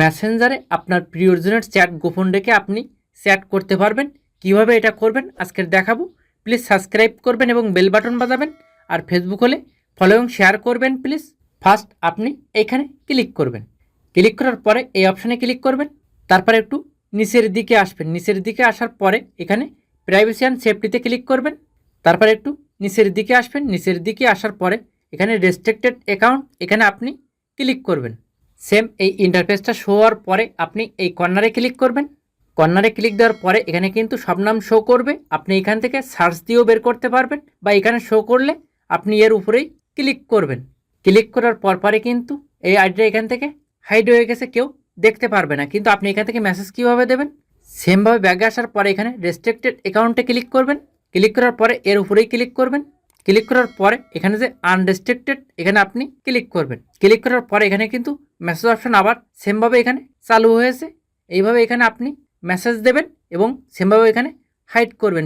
মেসেঞ্জারে আপনার প্রিয়জনের চ্যাট গোপন রেখে আপনি চ্যাট করতে পারবেন। কীভাবে এটা করবেন আজকের দেখাবো। প্লিজ সাবস্ক্রাইব করবেন এবং বেল বাটন বাজাবেন। আর ফেসবুক হলে ফলো এবং শেয়ার করবেন প্লিজ ফার্স্ট আপনি এইখানে ক্লিক করবেন। ক্লিক করার পরে এই অপশানে ক্লিক করবেন। তারপরে একটু নিচের দিকে আসবেন। নিচের দিকে আসার পরে এখানে প্রাইভেসি অ্যান্ড সেফটিতে ক্লিক করবেন। তারপরে একটু নিচের দিকে আসবেন। নিচের দিকে আসার পরে এখানে রেস্ট্রিক্টেড অ্যাকাউন্ট এখানে আপনি ক্লিক করবেন। সেম এই ইন্টারফেসটা শো হওয়ার পরে আপনি এই কর্নারে ক্লিক করবেন। কর্নারে ক্লিক দেওয়ার পরে এখানে কিন্তু সব নাম শো করবে। আপনি এখান থেকে সার্চ দিয়েও বের করতে পারবেন বা এখানে শো করলে আপনি এর উপরেই ক্লিক করবেন। ক্লিক করার পর পরে কিন্তু এই আইডিটা এখান থেকে হাইড হয়ে গেছে, কেউ দেখতে পারবে না। কিন্তু আপনি এখান থেকে মেসেজ কীভাবে দেবেন? সেমভাবে ব্যাগে আসার পরে এখানে রেস্ট্রিক্টেড অ্যাকাউন্টে ক্লিক করবেন। ক্লিক করার পরে এর উপরেই ক্লিক করবেন। ক্লিক করার পরে এখানে যে আনরেস্ট্রিক্টেড এখানে আপনি ক্লিক করবেন। ক্লিক করার পরে এখানে কিন্তু মেসেজ অপশন আবার সেমভাবে এখানে চালু হয়েছে। এইভাবে এখানে আপনি মেসেজ দেবেন এবং সেমভাবে এখানে হাইড করবেন।